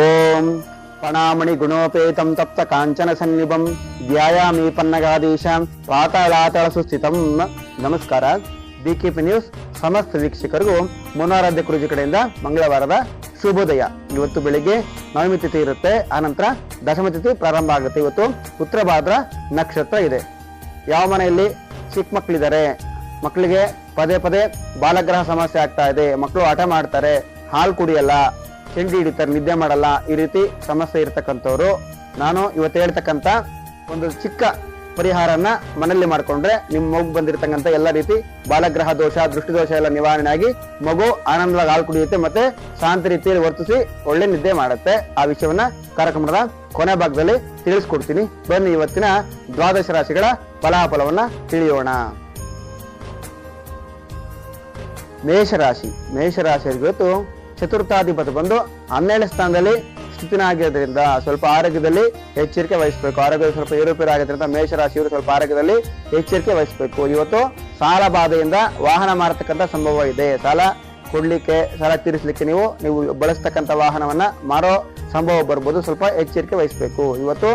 ಓಂ ಪಣಾಮಣಿ ಗುಣೋಪೇತಂ ತಪ್ತ ಕಾಂಚನ ಸನ್ನಿಭಂ ಧ್ಯಾಯಾಮಿ ಪನ್ನಗಾದೀಶ ಪಾತಾಳಾತಳ ಸುಸ್ಥಿತಂ ನಮಸ್ಕಾರ BKP news ಸಮಸ್ತ ವೀಕ್ಷಕರಿಗೂ ಮುನಾರಾಧ್ಯ ಕುರುಜಿ ಕಡೆಯಿಂದ ಮಂಗಳವಾರದ ಶುಭೋದಯ. ಇವತ್ತು ಬೆಳಿಗ್ಗೆ ನವಮಿ ತಿಥಿ ಇರುತ್ತೆ ಆನಂತರ ದಶಮ ತಿಥಿ ಪ್ರಾರಂಭ ಆಗುತ್ತೆ. ಇವತ್ತು ಉತ್ತರ ಭಾದ್ರ ನಕ್ಷತ್ರ ಇದೆ. ಯಾವ ಮನೆಯಲ್ಲಿ ಚಿಕ್ಕ ಮಕ್ಕಳಿದ್ದಾರೆ? ಮಕ್ಕಳಿಗೆ ಪದೇ ಪದೇ ಬಾಲಗ್ರಹ ಸಮಸ್ಯೆ ಆಗ್ತಾ ಇದೆ. ಮಕ್ಕಳು ಆಟ ಮಾಡ್ತಾರೆ, ಹಾಲು ಕುಡಿಯಲ್ಲ. ತಿಂಡಿ ಹಿಡಿತಾರೆ, ನಿದ್ದೆ ಮಾಡಲ್ಲ, ಈ ರೀತಿ ಸಮಸ್ಯೆ ಇರ್ತಕ್ಕಂಥವ್ರು. ನಾನು ಇವತ್ತು ಹೇಳ್ತಕ್ಕಂಥ ಒಂದು ಚಿಕ್ಕ ಪರಿಹಾರನ ಮನೆಯಲ್ಲಿ ಮಾಡಿಕೊಂಡ್ರೆ ನಿಮ್ಮ ಮಗು ಬಂದಿರತಕ್ಕಂಥ ಎಲ್ಲ ರೀತಿ ಬಾಲಗ್ರಹ ದೋಷ, ದೃಷ್ಟಿದೋಷ ಎಲ್ಲ ನಿವಾರಣೆ ಆಗಿ ಮಗು ಆನಂದವಾಗಿ ಹಾಲು ಕುಡಿಯುತ್ತೆ ಮತ್ತೆ ಶಾಂತ ರೀತಿಯಲ್ಲಿ ವರ್ತಿಸಿ ಒಳ್ಳೆ ನಿದ್ದೆ ಮಾಡುತ್ತೆ. ಆ ವಿಷಯವನ್ನ ಕಾರ್ಯಕ್ರಮದ ಕೊನೆ ಭಾಗದಲ್ಲಿ ತಿಳಿಸ್ಕೊಡ್ತೀನಿ. ಬನ್ನಿ ಇವತ್ತಿನ ದ್ವಾದಶ ರಾಶಿಗಳ ಫಲಾಫಲವನ್ನ ತಿಳಿಯೋಣ. ಮೇಷರಾಶಿ. ಮೇಷರಾಶಿ ಇವತ್ತು ಚತುರ್ಥಾಧಿಪತಿ ಬಂದು ಹನ್ನೆರಡು ಸ್ಥಾನದಲ್ಲಿ ಸ್ಥಿತಿನಾಗಿರೋದ್ರಿಂದ ಸ್ವಲ್ಪ ಆರೋಗ್ಯದಲ್ಲಿ ಎಚ್ಚರಿಕೆ ವಹಿಸಬೇಕು. ಆರೋಗ್ಯ ಸ್ವಲ್ಪ ಏರುಪೇರು ಮೇಷ ಮೇಷರಾಶಿಯವರು ಸ್ವಲ್ಪ ಆರೋಗ್ಯದಲ್ಲಿ ಎಚ್ಚರಿಕೆ ವಹಿಸಬೇಕು. ಇವತ್ತು ಸಾಲ ಬಾಧೆಯಿಂದ ವಾಹನ ಮಾರತಕ್ಕಂಥ ಸಂಭವ ಇದೆ. ಸಾಲ ಕೊಡ್ಲಿಕ್ಕೆ, ಸಾಲ ತೀರಿಸಲಿಕ್ಕೆ ನೀವು ನೀವು ಬಳಸ್ತಕ್ಕಂಥ ವಾಹನವನ್ನ ಮಾರೋ ಸಂಭವ ಬರ್ಬೋದು. ಸ್ವಲ್ಪ ಎಚ್ಚರಿಕೆ ವಹಿಸಬೇಕು. ಇವತ್ತು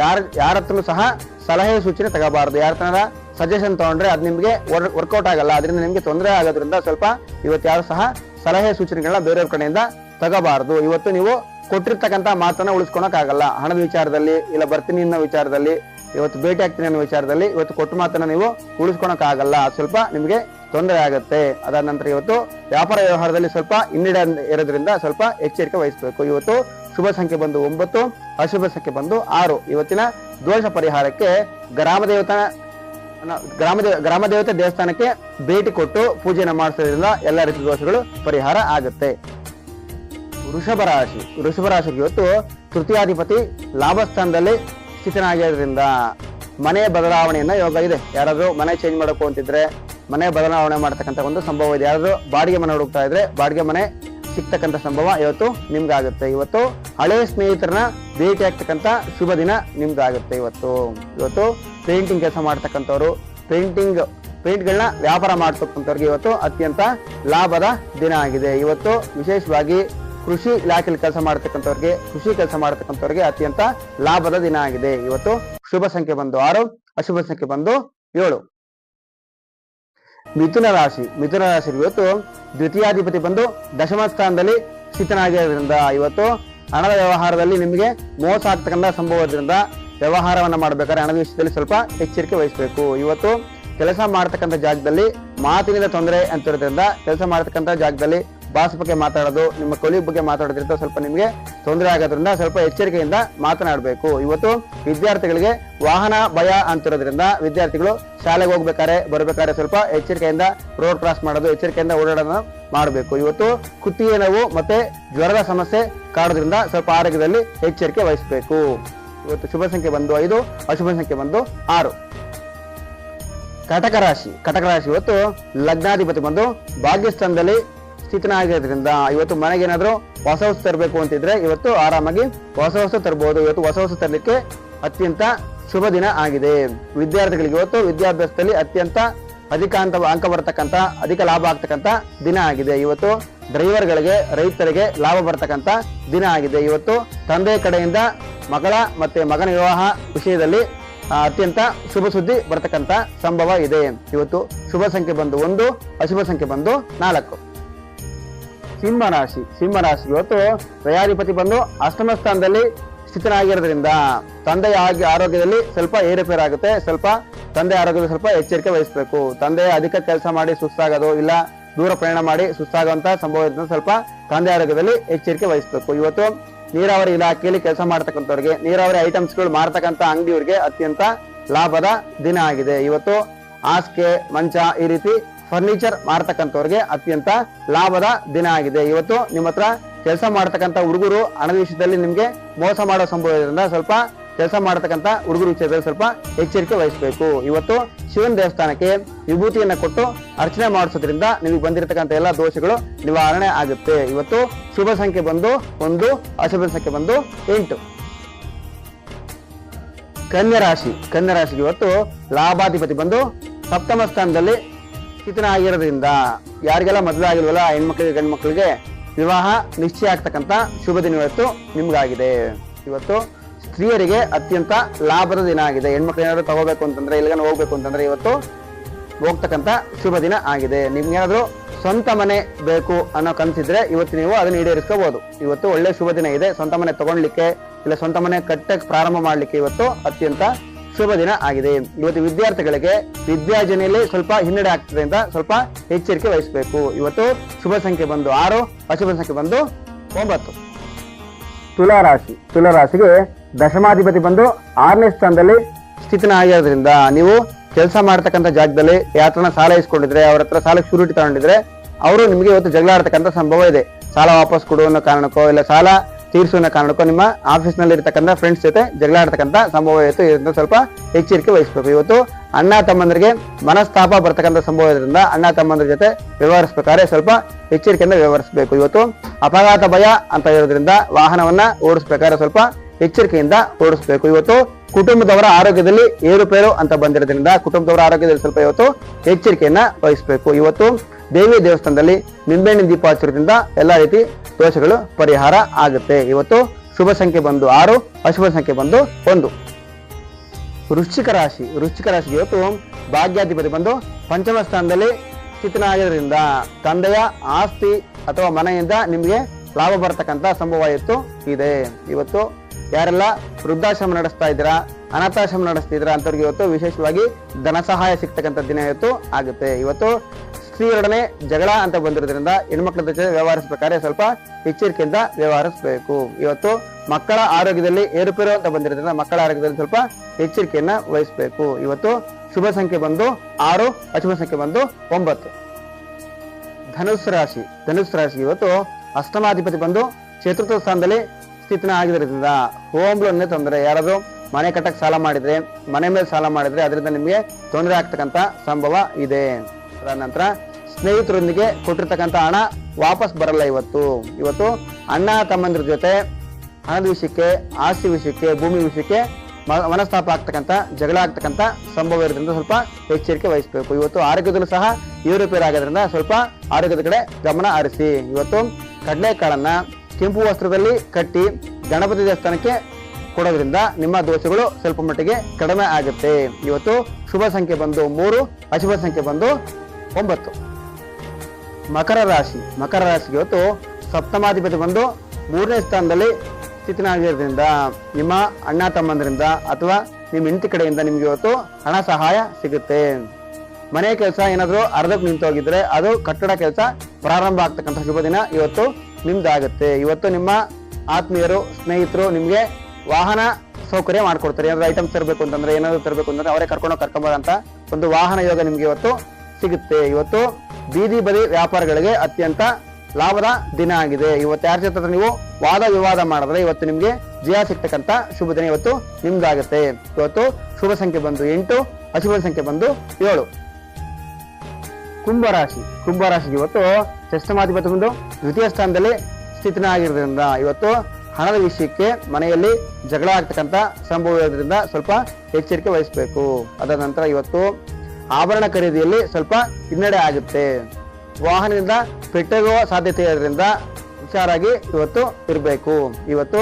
ಯಾರ ಯಾರ ಹತ್ರನೂ ಸಹ ಸಲಹೆ ಸೂಚನೆ ತಗೋಬಾರ್ದು. ಯಾರ ಹತ್ರ ಸಜೆಷನ್ ತಗೊಂಡ್ರೆ ಅದು ನಿಮಗೆ ವರ್ಕೌಟ್ ಆಗಲ್ಲ. ಅದರಿಂದ ನಿಮಗೆ ತೊಂದರೆ ಆಗೋದ್ರಿಂದ ಸ್ವಲ್ಪ ಇವತ್ತು ಯಾರು ಸಹ ಸಲಹೆ ಸೂಚನೆಗಳನ್ನ ಬೇರೆಯವ್ರ ಕಡೆಯಿಂದ ತಗೋಬಾರದು. ಇವತ್ತು ನೀವು ಕೊಟ್ಟಿರ್ತಕ್ಕಂಥ ಮಾತನ್ನ ಉಳಿಸ್ಕೊಳಕ್ ಆಗಲ್ಲ ಹಣದ ವಿಚಾರದಲ್ಲಿ ಇಲ್ಲ ಬರ್ತೀನಿ ಅನ್ನೋ ವಿಚಾರದಲ್ಲಿ, ಇವತ್ತು ಭೇಟಿ ಆಗ್ತೀನಿ ಅನ್ನೋ ವಿಚಾರದಲ್ಲಿ ಇವತ್ತು ಕೊಟ್ಟ ಮಾತನ್ನ ನೀವು ಉಳಿಸ್ಕೊಳಕ್ ಆಗಲ್ಲ ಅದು ಸ್ವಲ್ಪ ನಿಮಗೆ ತೊಂದರೆ ಆಗುತ್ತೆ. ಅದಾದ ನಂತರ ಇವತ್ತು ವ್ಯಾಪಾರ ವ್ಯವಹಾರದಲ್ಲಿ ಸ್ವಲ್ಪ ಹಿನ್ನಡೆ ಇರೋದ್ರಿಂದ ಸ್ವಲ್ಪ ಎಚ್ಚರಿಕೆ ವಹಿಸಬೇಕು. ಇವತ್ತು ಶುಭ ಸಂಖ್ಯೆ ಬಂದು ಒಂಬತ್ತು, ಅಶುಭ ಸಂಖ್ಯೆ ಬಂದು ಆರು. ಇವತ್ತಿನ ದೋಷ ಪರಿಹಾರಕ್ಕೆ ಗ್ರಾಮ ದೇವತಾ ಗ್ರಾಮ ಗ್ರಾಮ ದೇವತೆ ದೇವಸ್ಥಾನಕ್ಕೆ ಭೇಟಿ ಕೊಟ್ಟು ಪೂಜೆನ ಮಾಡಿಸೋದ್ರಿಂದ ಎಲ್ಲ ರೀತಿ ದೋಷಗಳು ಪರಿಹಾರ ಆಗುತ್ತೆ. ವೃಷಭ ರಾಶಿ, ವೃಷಭ ರಾಶಿಗೆ ಇವತ್ತು ತೃತೀಯಾಧಿಪತಿ ಲಾಭಸ್ಥಾನದಲ್ಲಿ ಸ್ಥಿತನಾಗಿರೋದ್ರಿಂದ ಮನೆ ಬದಲಾವಣೆಯನ್ನ ಯೋಗ ಇದೆ. ಯಾರಾದರೂ ಮನೆ ಚೇಂಜ್ ಮಾಡಬೇಕು ಅಂತಿದ್ರೆ ಮನೆ ಬದಲಾವಣೆ ಮಾಡ್ತಕ್ಕಂಥ ಒಂದು ಸಂಭವ ಇದೆ. ಯಾರಾದರೂ ಬಾಡಿಗೆ ಮನೆ ಹುಡುಕ್ತಾ ಇದ್ರೆ ಬಾಡಿಗೆ ಮನೆ ಸಿಗ್ತಕ್ಕಂಥ ಸಂಭವ ಇವತ್ತು ನಿಮ್ಗಾಗುತ್ತೆ. ಇವತ್ತು ಹಳೆ ಸ್ನೇಹಿತರನ್ನ ಭೇಟಿ ಆಗ್ತಕ್ಕಂಥ ಶುಭ ದಿನ ನಿಮ್ಗಾಗುತ್ತೆ ಇವತ್ತು. ಇವತ್ತು ಪೇಂಟಿಂಗ್ ಕೆಲಸ ಮಾಡ್ತಕ್ಕಂಥವ್ರು ಪೇಂಟಿಂಗ್ ಪೇಂಟ್ಗಳನ್ನ ವ್ಯಾಪಾರ ಮಾಡ್ತಕ್ಕಂಥವ್ರಿಗೆ ಇವತ್ತು ಅತ್ಯಂತ ಲಾಭದ ದಿನ ಆಗಿದೆ. ಇವತ್ತು ವಿಶೇಷವಾಗಿ ಕೃಷಿ ಇಲಾಖೆಯಲ್ಲಿ ಕೆಲಸ ಮಾಡ್ತಕ್ಕಂಥವ್ರಿಗೆ, ಕೃಷಿ ಕೆಲಸ ಮಾಡ್ತಕ್ಕಂಥವ್ರಿಗೆ ಅತ್ಯಂತ ಲಾಭದ ದಿನ ಆಗಿದೆ. ಇವತ್ತು ಶುಭ ಸಂಖ್ಯೆ ಬಂದು ಆರು, ಅಶುಭ ಸಂಖ್ಯೆ ಬಂದು ಏಳು. ಮಿಥುನ ರಾಶಿ. ಮಿಥುನ ರಾಶಿ ಇವತ್ತು ದ್ವಿತೀಯಾಧಿಪತಿ ಬಂದು ದಶಮ ಸ್ಥಾನದಲ್ಲಿ ಸ್ಥಿತನಾಗಿರೋದ್ರಿಂದ ಇವತ್ತು ಹಣದ ವ್ಯವಹಾರದಲ್ಲಿ ನಿಮಗೆ ಮೋಸ ಆಗ್ತಕ್ಕಂಥ ಸಂಭವದ್ರಿಂದ ವ್ಯವಹಾರವನ್ನು ಮಾಡಬೇಕಾದ್ರೆ ಹಣದ ವಿಷಯದಲ್ಲಿ ಸ್ವಲ್ಪ ಎಚ್ಚರಿಕೆ ವಹಿಸಬೇಕು. ಇವತ್ತು ಕೆಲಸ ಮಾಡ್ತಕ್ಕಂಥ ಜಾಗದಲ್ಲಿ ಮಾತಿನಿಂದ ತೊಂದರೆ ಅಂತಿರೋದ್ರಿಂದ ಕೆಲಸ ಮಾಡ್ತಕ್ಕಂಥ ಜಾಗದಲ್ಲಿ ಬಾಸ್ ಬಗ್ಗೆ ಮಾತಾಡೋದು, ನಿಮ್ಮ ಕೊಲೀಗ್ ಬಗ್ಗೆ ಮಾತಾಡೋದ್ರಿಂದ ಸ್ವಲ್ಪ ನಿಮಗೆ ತೊಂದರೆ ಆಗೋದ್ರಿಂದ ಸ್ವಲ್ಪ ಎಚ್ಚರಿಕೆಯಿಂದ ಮಾತನಾಡಬೇಕು. ಇವತ್ತು ವಿದ್ಯಾರ್ಥಿಗಳಿಗೆ ವಾಹನ ಭಯ ಅಂತಿರೋದ್ರಿಂದ ವಿದ್ಯಾರ್ಥಿಗಳು ಶಾಲೆಗೆ ಹೋಗ್ಬೇಕಾದ್ರೆ, ಬರಬೇಕಾದ್ರೆ ಸ್ವಲ್ಪ ಎಚ್ಚರಿಕೆಯಿಂದ ರೋಡ್ ಕ್ರಾಸ್ ಮಾಡೋದು, ಎಚ್ಚರಿಕೆಯಿಂದ ಓಡಾಡೋದನ್ನ ಮಾಡಬೇಕು. ಇವತ್ತು ಕುತ್ತಿಗೆ ನೋವು ಮತ್ತೆ ಜ್ವರದ ಸಮಸ್ಯೆ ಕಾಡೋದ್ರಿಂದ ಸ್ವಲ್ಪ ಆರೋಗ್ಯದಲ್ಲಿ ಎಚ್ಚರಿಕೆ ವಹಿಸಬೇಕು. ಇವತ್ತು ಶುಭ ಸಂಖ್ಯೆ ಬಂದು ಐದು, ಅಶುಭ ಸಂಖ್ಯೆ ಬಂದು ಆರು. ಕಟಕ ರಾಶಿ ಕಟಕ ರಾಶಿ ಇವತ್ತು ಲಗ್ನಾಧಿಪತಿ ಬಂದು ಭಾಗ್ಯಸ್ಥಾನದಲ್ಲಿ ಸ್ಥಿತನಾಗಿರೋದ್ರಿಂದ ಇವತ್ತು ಮನೆಗೆ ಏನಾದ್ರು ಹೊಸ ವಸ್ತು ತರಬೇಕು ಅಂತಿದ್ರೆ ಇವತ್ತು ಆರಾಮಾಗಿ ಹೊಸ ವಸ್ತು ತರಬಹುದು ಇವತ್ತು ಹೊಸ ವಸ್ತು ತರಲಿಕ್ಕೆ ಅತ್ಯಂತ ಶುಭ ದಿನ ಆಗಿದೆ. ವಿದ್ಯಾರ್ಥಿಗಳಿಗೆ ಇವತ್ತು ವಿದ್ಯಾಭ್ಯಾಸದಲ್ಲಿ ಅತ್ಯಂತ ಅಧಿಕ ಅಂತ ಅಂಕ ಬರ್ತಕ್ಕಂಥ ಅಧಿಕ ಲಾಭ ಆಗ್ತಕ್ಕಂಥ ದಿನ ಆಗಿದೆ. ಇವತ್ತು ಡ್ರೈವರ್ಗಳಿಗೆ, ರೈತರಿಗೆ ಲಾಭ ಬರ್ತಕ್ಕಂಥ ದಿನ ಆಗಿದೆ. ಇವತ್ತು ತಂದೆ ಕಡೆಯಿಂದ ಮಗಳ ಮತ್ತೆ ಮಗನ ವಿವಾಹ ವಿಷಯದಲ್ಲಿ ಅತ್ಯಂತ ಶುಭ ಸುದ್ದಿ ಬರ್ತಕ್ಕಂಥ ಸಂಭವ ಇದೆ. ಇವತ್ತು ಶುಭ ಸಂಖ್ಯೆ ಬಂದು ಒಂದು, ಅಶುಭ ಸಂಖ್ಯೆ ಬಂದು ನಾಲ್ಕು. ಸಿಂಹ ರಾಶಿ ಸಿಂಹ ರಾಶಿ ಇವತ್ತು ವ್ಯಾಧಿಪತಿ ಬಂದು ಅಷ್ಟಮ ಸ್ಥಾನದಲ್ಲಿ ಸ್ಥಿತನಾಗಿರೋದ್ರಿಂದ ತಂದೆಯ ಆಗಿ ಆರೋಗ್ಯದಲ್ಲಿ ಸ್ವಲ್ಪ ಏರುಪೇರಾಗುತ್ತೆ ಸ್ವಲ್ಪ ತಂದೆ ಆರೋಗ್ಯದಲ್ಲಿ ಸ್ವಲ್ಪ ಎಚ್ಚರಿಕೆ ವಹಿಸಬೇಕು. ತಂದೆ ಅಧಿಕ ಕೆಲಸ ಮಾಡಿ ಸುಸ್ತಾಗೋದು ಇಲ್ಲ ದೂರ ಪ್ರಯಾಣ ಮಾಡಿ ಸುಸ್ತಾಗುವಂತ ಸಂಭವ ಸ್ವಲ್ಪ ತಂದೆ ಆರೋಗ್ಯದಲ್ಲಿ ಎಚ್ಚರಿಕೆ ವಹಿಸಬೇಕು. ಇವತ್ತು ನೀರಾವರಿ ಇಲಾಖೆಯಲ್ಲಿ ಕೆಲಸ ಮಾಡ್ತಕ್ಕಂಥವ್ರಿಗೆ, ನೀರಾವರಿ ಐಟಮ್ಸ್ಗಳು ಮಾರ್ತಕ್ಕಂಥ ಅಂಗಡಿಯವರಿಗೆ ಅತ್ಯಂತ ಲಾಭದ ದಿನ ಆಗಿದೆ. ಇವತ್ತು ಆಸ್ಕೆ ಮಂಚ ಈ ರೀತಿ ಫರ್ನಿಚರ್ ಮಾರ್ತಕ್ಕಂಥವ್ರಿಗೆ ಅತ್ಯಂತ ಲಾಭದ ದಿನ ಆಗಿದೆ. ಇವತ್ತು ನಿಮ್ಮ ಹತ್ರ ಕೆಲಸ ಮಾಡ್ತಕ್ಕಂಥ ಹುಡುಗರು ಹಣದ ವಿಷಯದಲ್ಲಿ ನಿಮ್ಗೆ ಮೋಸ ಮಾಡೋ ಸಂಭವ ಇರೋದ್ರಿಂದ ಸ್ವಲ್ಪ ಕೆಲಸ ಮಾಡತಕ್ಕಂಥ ಹುಡುಗರು ವಿಷಯದಲ್ಲಿ ಸ್ವಲ್ಪ ಎಚ್ಚರಿಕೆ ವಹಿಸಬೇಕು. ಇವತ್ತು ಶಿವನ ದೇವಸ್ಥಾನಕ್ಕೆ ವಿಭೂತಿಯನ್ನ ಕೊಟ್ಟು ಅರ್ಚನೆ ಮಾಡಿಸೋದ್ರಿಂದ ನಿಮಗೆ ಬಂದಿರತಕ್ಕಂಥ ಎಲ್ಲ ದೋಷಗಳು ನಿವಾರಣೆ ಆಗುತ್ತೆ. ಇವತ್ತು ಶುಭ ಸಂಖ್ಯೆ ಬಂದು ಒಂದು, ಅಶುಭ ಸಂಖ್ಯೆ ಬಂದು ಎಂಟು. ಕನ್ಯಾ ರಾಶಿ, ಕನ್ಯಾ ರಾಶಿಗೆ ಇವತ್ತು ಲಾಭಾಧಿಪತಿ ಬಂದು ಸಪ್ತಮ ಸ್ಥಾನದಲ್ಲಿ ಸ್ಥಿತನ ಆಗಿರೋದ್ರಿಂದ ಯಾರಿಗೆಲ್ಲ ಮದುವೆ ಆಗಿಲ್ವಲ್ಲ ಹೆಣ್ಮಕ್ಳಿಗೆ ಗಂಡು ಮಕ್ಕಳಿಗೆ ವಿವಾಹ ನಿಶ್ಚಯ ಆಗ್ತಕ್ಕಂಥ ಶುಭ ದಿನ ಇವತ್ತು ನಿಮ್ಗಾಗಿದೆ. ಇವತ್ತು ಸ್ತ್ರೀಯರಿಗೆ ಅತ್ಯಂತ ಲಾಭದ ದಿನ ಆಗಿದೆ. ಹೆಣ್ಮಕ್ಳು ಏನಾದ್ರು ತಗೋಬೇಕು ಅಂತಂದ್ರೆ ಎಲ್ಲಿಗಾನ ಹೋಗ್ಬೇಕು ಅಂತಂದ್ರೆ ಇವತ್ತು ಹೋಗ್ತಕ್ಕಂಥ ಶುಭ ದಿನ ಆಗಿದೆ. ನಿಮ್ಗೆ ಏನಾದ್ರು ಸ್ವಂತ ಮನೆ ಬೇಕು ಅನ್ನೋ ಕನಸಿದ್ರೆ ಇವತ್ತು ನೀವು ಅದನ್ನ ಈಡೇರಿಸ್ಕೋಬಹುದು ಇವತ್ತು ಒಳ್ಳೆ ಶುಭ ದಿನ ಇದೆ. ಸ್ವಂತ ಮನೆ ತಗೊಳ್ಲಿಕ್ಕೆ, ಇಲ್ಲ ಸ್ವಂತ ಮನೆ ಕಟ್ಟಕ್ಕೆ ಪ್ರಾರಂಭ ಮಾಡ್ಲಿಕ್ಕೆ ಇವತ್ತು ಅತ್ಯಂತ ಶುಭ ದಿನ ಆಗಿದೆ. ಇವತ್ತು ವಿದ್ಯಾರ್ಥಿಗಳಿಗೆ ವಿದ್ಯಾರ್ಜನೆಯಲ್ಲಿ ಸ್ವಲ್ಪ ಹಿನ್ನಡೆ ಆಗ್ತದೆ ಅಂತ ಸ್ವಲ್ಪ ಎಚ್ಚರಿಕೆ ವಹಿಸಬೇಕು. ಇವತ್ತು ಶುಭ ಸಂಖ್ಯೆ ಬಂದು ಆರು ಅಶುಭ ಸಂಖ್ಯೆ ಬಂದು ಒಂಬತ್ತು. ತುಲಾರಾಶಿ ತುಲಾರಾಶಿಗೆ ದಶಮಾಧಿಪತಿ ಬಂದು ಆರನೇ ಸ್ಥಾನದಲ್ಲಿ ಸ್ಥಿತನಾಗಿರೋದ್ರಿಂದ ನೀವು ಕೆಲಸ ಮಾಡ್ತಕ್ಕಂಥ ಜಾಗದಲ್ಲಿ ಯಾತ್ರನ ಸಾಲ ಇಸ್ಕೊಂಡಿದ್ರೆ ಅವ್ರ ಹತ್ರ ಸಾಲ ಶುರುಟಿ ತಗೊಂಡಿದ್ರೆ ಅವರು ನಿಮಗೆ ಇವತ್ತು ಜಗಳ ಆಡ್ತಕ್ಕಂಥ ಸಂಭವ ಇದೆ. ಸಾಲ ವಾಪಸ್ ಕೊಡುವ ಕಾರಣಕ್ಕೋ ಇಲ್ಲ ಸಾಲ ತೀರಿಸು ಕಾರಣಕ್ಕೂ ನಿಮ್ಮ ಆಫೀಸ್ನಲ್ಲಿ ಇರ್ತಕ್ಕಂಥ ಫ್ರೆಂಡ್ಸ್ ಜೊತೆ ಜಗಳ ಆಡ್ತಕ್ಕಂಥ ಸಂಭವ ಇದರಿಂದ ಸ್ವಲ್ಪ ಎಚ್ಚರಿಕೆ ವಹಿಸಬೇಕು. ಇವತ್ತು ಅಣ್ಣ ತಮ್ಮಂದರಿಗೆ ಮನಸ್ತಾಪ ಬರ್ತಕ್ಕಂಥ ಸಂಭವ ಇದರಿಂದ ಅಣ್ಣ ತಮ್ಮಂದ್ರ ಜೊತೆ ವ್ಯವಹರಿಸಬೇಕಾದ್ರೆ ಸ್ವಲ್ಪ ಎಚ್ಚರಿಕೆಯಿಂದ ವ್ಯವಹರಿಸಬೇಕು. ಇವತ್ತು ಅಪಘಾತ ಭಯ ಅಂತ ಇರೋದ್ರಿಂದ ವಾಹನವನ್ನ ಓಡಿಸ್ಬೇಕಾದ್ರೆ ಸ್ವಲ್ಪ ಎಚ್ಚರಿಕೆಯಿಂದ ಓಡಿಸ್ಬೇಕು. ಇವತ್ತು ಕುಟುಂಬದವರ ಆರೋಗ್ಯದಲ್ಲಿ ಏರುಪೇರು ಅಂತ ಬಂದಿರೋದ್ರಿಂದ ಕುಟುಂಬದವರ ಆರೋಗ್ಯದಲ್ಲಿ ಸ್ವಲ್ಪ ಇವತ್ತು ಎಚ್ಚರಿಕೆಯನ್ನ ವಹಿಸಬೇಕು. ಇವತ್ತು ದೇವಿ ದೇವಸ್ಥಾನದಲ್ಲಿ ನಿಂಬೆಹಣ್ಣಿನ ದೀಪ ಹಚ್ಚಿರೋದ್ರಿಂದ ಎಲ್ಲಾ ರೀತಿ ದೋಷಗಳು ಪರಿಹಾರ ಆಗುತ್ತೆ. ಇವತ್ತು ಶುಭ ಸಂಖ್ಯೆ ಬಂದು ಆರು, ಅಶುಭ ಸಂಖ್ಯೆ ಬಂದು ಒಂದು. ವೃಶ್ಚಿಕ ರಾಶಿ ವೃಶ್ಚಿಕ ರಾಶಿ ಇವತ್ತು ಭಾಗ್ಯಾಧಿಪತಿ ಬಂದು ಪಂಚಮ ಸ್ಥಾನದಲ್ಲಿ ಸ್ಥಿತನಾಗಿರೋದ್ರಿಂದ ತಂದೆಯ ಆಸ್ತಿ ಅಥವಾ ಮನೆಯಿಂದ ನಿಮಗೆ ಲಾಭ ಬರತಕ್ಕಂಥ ಸಂಭವ ಇತ್ತು ಇದೆ. ಇವತ್ತು ಯಾರೆಲ್ಲ ವೃದ್ಧಾಶ್ರಮ ನಡೆಸ್ತಾ ಇದ್ದೀರಾ, ಅನಾಥಾಶ್ರಮ ನಡೆಸ್ತಿದ್ದೀರಾ ಅಂತವ್ರಿಗೆ ಇವತ್ತು ವಿಶೇಷವಾಗಿ ಧನ ಸಹಾಯ ಸಿಗ್ತಕ್ಕಂಥ ದಿನ ಇವತ್ತು ಆಗುತ್ತೆ. ಇವತ್ತು ಸ್ತ್ರೀಯರೊಡನೆ ಜಗಳ ಅಂತ ಬಂದಿರೋದ್ರಿಂದ ಹೆಣ್ಮಕ್ಳ ಜೊತೆ ವ್ಯವಹರಿಸಬೇಕಾದ್ರೆ ಸ್ವಲ್ಪ ಎಚ್ಚರಿಕೆಯಿಂದ ವ್ಯವಹರಿಸಬೇಕು. ಇವತ್ತು ಮಕ್ಕಳ ಆರೋಗ್ಯದಲ್ಲಿ ಏರುಪೇರು ಅಂತ ಬಂದಿರೋದ್ರಿಂದ ಮಕ್ಕಳ ಆರೋಗ್ಯದಲ್ಲಿ ಸ್ವಲ್ಪ ಎಚ್ಚರಿಕೆಯನ್ನ ವಹಿಸಬೇಕು. ಇವತ್ತು ಶುಭ ಸಂಖ್ಯೆ ಬಂದು ಆರು, ಅಶುಭ ಸಂಖ್ಯೆ ಬಂದು ಒಂಬತ್ತು. ಧನುಸ್ ರಾಶಿ ಧನುಸ್ ರಾಶಿ ಇವತ್ತು ಅಷ್ಟಮಾಧಿಪತಿ ಬಂದು ಚತುರ್ಥ ಸ್ಥಾನದಲ್ಲಿ ಸ್ಥಿತಿನ ಆಗಿರೋದ್ರಿಂದ ಹೋಮ್ ಲೋನ್ ತೊಂದರೆ. ಯಾರಾದ್ರೂ ಮನೆ ಕಟ್ಟಕ್ಕೆ ಸಾಲ ಮಾಡಿದ್ರೆ, ಮನೆ ಮೇಲೆ ಸಾಲ ಮಾಡಿದ್ರೆ ಅದರಿಂದ ನಿಮಗೆ ತೊಂದರೆ ಆಗ್ತಕ್ಕಂಥ ಸಂಭವ ಇದೆ. ಅದರ ನಂತರ ಸ್ನೇಹಿತರೊಂದಿಗೆ ಕೊಟ್ಟಿರ್ತಕ್ಕಂಥ ಹಣ ವಾಪಸ್ ಬರಲ್ಲ ಇವತ್ತು. ಇವತ್ತು ಅಣ್ಣ ತಮ್ಮಂದ್ರ ಜೊತೆ ಹಣದ ವಿಷಯಕ್ಕೆ, ಆಸ್ತಿ ವಿಷಯಕ್ಕೆ, ಭೂಮಿ ವಿಷಯಕ್ಕೆ ಮನಸ್ತಾಪ ಆಗ್ತಕ್ಕಂಥ, ಜಗಳ ಆಗ್ತಕ್ಕಂಥ ಸಂಭವ ಇರೋದ್ರಿಂದ ಸ್ವಲ್ಪ ಎಚ್ಚರಿಕೆ ವಹಿಸಬೇಕು. ಇವತ್ತು ಆರೋಗ್ಯದಲ್ಲೂ ಸಹ ಏರುಪೇರು ಆಗೋದ್ರಿಂದ ಸ್ವಲ್ಪ ಆರೋಗ್ಯದ ಕಡೆ ಗಮನ ಹರಿಸಿ. ಇವತ್ತು ಕಡಲೆಕಾಳನ್ನ ಕೆಂಪು ವಸ್ತ್ರದಲ್ಲಿ ಕಟ್ಟಿ ಗಣಪತಿ ದೇವಸ್ಥಾನಕ್ಕೆ ಕೊಡೋದ್ರಿಂದ ನಿಮ್ಮ ದೋಷಗಳು ಸ್ವಲ್ಪ ಮಟ್ಟಿಗೆ ಕಡಿಮೆ ಆಗುತ್ತೆ. ಇವತ್ತು ಶುಭ ಸಂಖ್ಯೆ ಬಂದು ಮೂರು, ಅಶುಭ ಸಂಖ್ಯೆ ಬಂದು ಒಂಬತ್ತು. ಮಕರ ರಾಶಿ. ಮಕರ ರಾಶಿಗೆ ಇವತ್ತು ಸಪ್ತಮಾಧಿಪತಿ ಬಂದು ಮೂರನೇ ಸ್ಥಾನದಲ್ಲಿ ಸ್ಥಿತಿನಾಗಿರೋದ್ರಿಂದ, ನಿಮ್ಮ ಅಣ್ಣ ತಮ್ಮಂದ್ರಿಂದ ಅಥವಾ ನಿಮ್ಮ ಹೆಂಡತಿ ಕಡೆಯಿಂದ ನಿಮ್ಗೆ ಇವತ್ತು ಹಣ ಸಹಾಯ ಸಿಗುತ್ತೆ. ಮನೆ ಕೆಲಸ ಏನಾದರೂ ಅರ್ಧಕ್ಕೆ ನಿಂತು ಹೋಗಿದ್ರೆ ಅದು ಕಟ್ಟಡ ಕೆಲಸ ಪ್ರಾರಂಭ ಆಗ್ತಕ್ಕಂಥ ಶುಭ ದಿನ ಇವತ್ತು ನಿಮ್ದಾಗುತ್ತೆ. ಇವತ್ತು ನಿಮ್ಮ ಆತ್ಮೀಯರು, ಸ್ನೇಹಿತರು ನಿಮಗೆ ವಾಹನ ಸೌಕರ್ಯ ಮಾಡ್ಕೊಡ್ತಾರೆ. ಏನಾದ್ರು ಐಟಮ್ ತರಬೇಕು ಅಂತಂದ್ರೆ, ಏನಾದ್ರು ತರಬೇಕು ಅಂತಂದ್ರೆ ಅವರೇ ಕರ್ಕೊಂಡು ಕರ್ಕೊಂಬರಂತ ಒಂದು ವಾಹನ ಯೋಗ ನಿಮ್ಗೆ ಇವತ್ತು ಸಿಗುತ್ತೆ. ಇವತ್ತು ಬೀದಿ ಬದಿ ವ್ಯಾಪಾರಗಳಿಗೆ ಅತ್ಯಂತ ಲಾಭದ ದಿನ ಆಗಿದೆ. ಇವತ್ತು ಯಾರ ಜೊತೆ ನೀವು ವಾದ ವಿವಾದ ಮಾಡಿದ್ರೆ ಇವತ್ತು ನಿಮ್ಗೆ ಜಯ ಸಿಗ್ತಕ್ಕಂತ ಶುಭ ದಿನ ಇವತ್ತು ನಿಮ್ದಾಗುತ್ತೆ. ಇವತ್ತು ಶುಭ ಸಂಖ್ಯೆ ಬಂದು ಎಂಟು ಅಶುಭ ಸಂಖ್ಯೆ ಬಂದು ಏಳು. ಕುಂಭರಾಶಿ. ಕುಂಭರಾಶಿಗೆ ಇವತ್ತು ಷಷ್ಠಮಾಧಿಪತಿ ಬಂದು ದ್ವಿತೀಯ ಸ್ಥಾನದಲ್ಲಿ ಸ್ಥಿತಿನ ಆಗಿರೋದ್ರಿಂದ ಇವತ್ತು ಹಣದ ವಿಷಯಕ್ಕೆ ಮನೆಯಲ್ಲಿ ಜಗಳ ಆಗ್ತಕ್ಕಂಥ ಸಂಭವ ಇರೋದ್ರಿಂದ ಸ್ವಲ್ಪ ಎಚ್ಚರಿಕೆ ವಹಿಸಬೇಕು. ಅದರ ನಂತರ ಇವತ್ತು ಆಭರಣ ಖರೀದಿಯಲ್ಲಿ ಸ್ವಲ್ಪ ಹಿನ್ನಡೆ ಆಗುತ್ತೆ. ವಾಹನದಿಂದ ಪೆಟ್ಟಾಗುವ ಸಾಧ್ಯತೆ ಇರೋದ್ರಿಂದ ಹುಷಾರಾಗಿ ಇವತ್ತು ಇರಬೇಕು. ಇವತ್ತು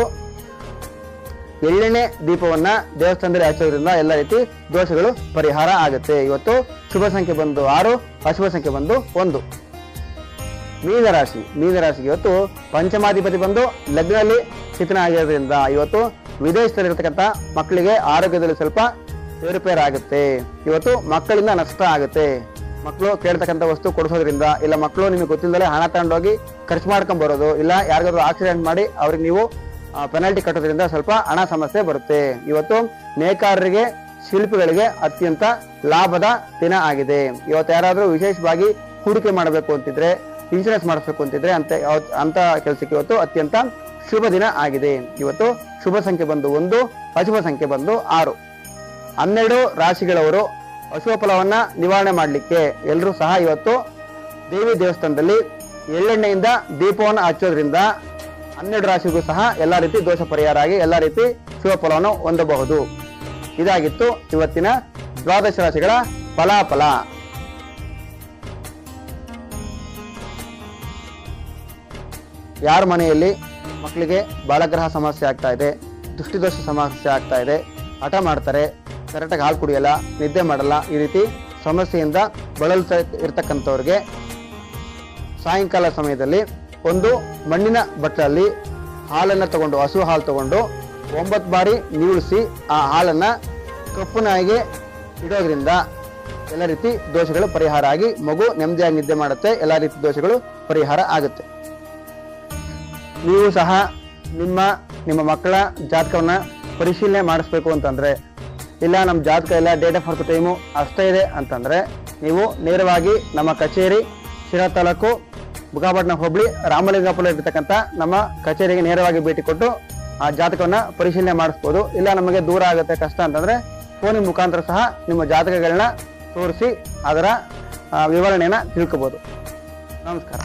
ಎಳ್ಳೆಣ್ಣೆ ದೀಪವನ್ನ ದೇವಸ್ಥಾನದಲ್ಲಿ ಹಚ್ಚೋದ್ರಿಂದ ಎಲ್ಲ ರೀತಿ ದೋಷಗಳು ಪರಿಹಾರ ಆಗುತ್ತೆ. ಇವತ್ತು ಶುಭ ಸಂಖ್ಯೆ ಬಂದು ಆರು, ಅಶುಭ ಸಂಖ್ಯೆ ಬಂದು ಒಂದು. ಮೀನರಾಶಿ ಮೀನರಾಶಿಗೆ ಇವತ್ತು ಪಂಚಮಾಧಿಪತಿ ಬಂದು ಲಗ್ನದಲ್ಲಿ ಸ್ಥಿತನ ಆಗಿರೋದ್ರಿಂದ ಇವತ್ತು ವಿದೇಶದಲ್ಲಿರ್ತಕ್ಕಂಥ ಮಕ್ಕಳಿಗೆ ಆರೋಗ್ಯದಲ್ಲಿ ಸ್ವಲ್ಪ ಏರುಪೇರು ಆಗುತ್ತೆ ಇವತ್ತು ಮಕ್ಕಳಿಂದ ನಷ್ಟ ಆಗುತ್ತೆ. ಮಕ್ಕಳು ಕೇಳ್ತಕ್ಕಂಥ ವಸ್ತು ಕೊಡಿಸೋದ್ರಿಂದ, ಇಲ್ಲ ಮಕ್ಕಳು ನಿಮಗೆ ಗೊತ್ತಿಲ್ಲದೆ ಹಣ ತಗೊಂಡೋಗಿ ಖರ್ಚು ಮಾಡ್ಕೊಂಡ್ ಬರೋದು, ಇಲ್ಲ ಯಾರಿಗಾದ್ರೂ ಆಕ್ಸಿಡೆಂಟ್ ಮಾಡಿ ಅವ್ರಿಗೆ ನೀವು ಪೆನಾಲ್ಟಿ ಕಟ್ಟೋದ್ರಿಂದ ಸ್ವಲ್ಪ ಹಣ ಸಮಸ್ಯೆ ಬರುತ್ತೆ. ಇವತ್ತು ನೇಕಾರರಿಗೆ, ಶಿಲ್ಪಿಗಳಿಗೆ ಅತ್ಯಂತ ಲಾಭದ ದಿನ ಆಗಿದೆ. ಇವತ್ತು ಯಾರಾದರೂ ವಿಶೇಷವಾಗಿ ಹೂಡಿಕೆ ಮಾಡಬೇಕು ಅಂತಿದ್ರೆ ಇನ್ಶೂರೆನ್ಸ್ ಮಾಡಿಸ್ಬೇಕು ಅಂತಿದ್ರೆ ಅಂತ ಅಂತ ಕೆಲಸಕ್ಕೆ ಇವತ್ತು ಅತ್ಯಂತ ಶುಭ ದಿನ ಆಗಿದೆ. ಇವತ್ತು ಶುಭ ಸಂಖ್ಯೆ ಬಂದು ಒಂದು, ಅಶುಭ ಸಂಖ್ಯೆ ಬಂದು ಆರು. ಹನ್ನೆರಡು ರಾಶಿಗಳವರು ಹಸುವ ಫಲವನ್ನ ನಿವಾರಣೆ ಮಾಡಲಿಕ್ಕೆ ಎಲ್ಲರೂ ಸಹ ಇವತ್ತು ದೇವಿ ದೇವಸ್ಥಾನದಲ್ಲಿ ಎಳ್ಳೆಣ್ಣೆಯಿಂದ ದೀಪವನ್ನು ಹಚ್ಚೋದ್ರಿಂದ ಹನ್ನೆರಡು ರಾಶಿಗೂ ಸಹ ಎಲ್ಲ ರೀತಿ ದೋಷ ಪರಿಹಾರ ಆಗಿ ಎಲ್ಲ ರೀತಿ ಶುಭ ಫಲವನ್ನು ಹೊಂದಬಹುದು. ಇದಾಗಿತ್ತು ಇವತ್ತಿನ ದ್ವಾದಶ ರಾಶಿಗಳ ಫಲಾಫಲ. ಯಾರ ಮನೆಯಲ್ಲಿ ಮಕ್ಕಳಿಗೆ ಬಾಲಗ್ರಹ ಸಮಸ್ಯೆ ಆಗ್ತಾ ಇದೆ, ದೃಷ್ಟಿದೋಷ ಸಮಸ್ಯೆ ಆಗ್ತಾ ಇದೆ, ಹಠ ಮಾಡ್ತಾರೆ ಕರೆಕ್ಟಾಗಿ ಹಾಲು ಕುಡಿಯಲ್ಲ, ನಿದ್ದೆ ಮಾಡಲ್ಲ, ಈ ರೀತಿ ಸಮಸ್ಯೆಯಿಂದ ಬಳಲ್ತಾ ಇರ್ತಕ್ಕಂಥವ್ರಿಗೆ ಸಾಯಂಕಾಲ ಸಮಯದಲ್ಲಿ ಒಂದು ಮಣ್ಣಿನ ಬಟ್ಟಲಲ್ಲಿ ಹಾಲನ್ನು ತಗೊಂಡು, ಹಸು ಹಾಲು ತಗೊಂಡು ಒಂಬತ್ತು ಬಾರಿ ನೀಳಿಸಿ ಆ ಹಾಲನ್ನು ಕಪ್ಪುನಾಗಿ ಇಡೋದ್ರಿಂದ ಎಲ್ಲ ರೀತಿ ದೋಷಗಳು ಪರಿಹಾರ ಆಗಿ ಮಗು ನೆಮ್ಮದಿಯಾಗಿ ನಿದ್ದೆ ಮಾಡುತ್ತೆ, ಎಲ್ಲ ರೀತಿ ದೋಷಗಳು ಪರಿಹಾರ ಆಗುತ್ತೆ. ನೀವು ಸಹ ನಿಮ್ಮ ನಿಮ್ಮ ಮಕ್ಕಳ ಜಾತಕವನ್ನು ಪರಿಶೀಲನೆ ಮಾಡಿಸ್ಬೇಕು ಅಂತಂದ್ರೆ ಇಲ್ಲ ನಮ್ಮ ಜಾತಕ ಎಲ್ಲ ಡೇಟ್ ಆಫ್ ಬರ್ತ್ ಟೈಮು ಅಷ್ಟೇ ಇದೆ ಅಂತಂದರೆ ನೀವು ನೇರವಾಗಿ ನಮ್ಮ ಕಚೇರಿ, ಶಿರಾ ತಾಲೂಕು ಬುಗಾಪಟ್ಟಣ ಹೋಬಳಿ, ರಾಮಲಿಂಗಾಪುರ ಇರ್ತಕ್ಕಂಥ ನಮ್ಮ ಕಚೇರಿಗೆ ನೇರವಾಗಿ ಭೇಟಿ ಕೊಟ್ಟು ಆ ಜಾತಕವನ್ನು ಪರಿಶೀಲನೆ ಮಾಡಿಸ್ಬೋದು. ಇಲ್ಲ, ನಮಗೆ ದೂರ ಆಗುತ್ತೆ ಕಷ್ಟ ಅಂತಂದರೆ ಫೋನಿನ ಮುಖಾಂತರ ಸಹ ನಿಮ್ಮ ಜಾತಕಗಳನ್ನ ತೋರಿಸಿ ಅದರ ವಿವರಣೆಯನ್ನ ತಿಳ್ಕೊಬೋದು. ನಮಸ್ಕಾರ.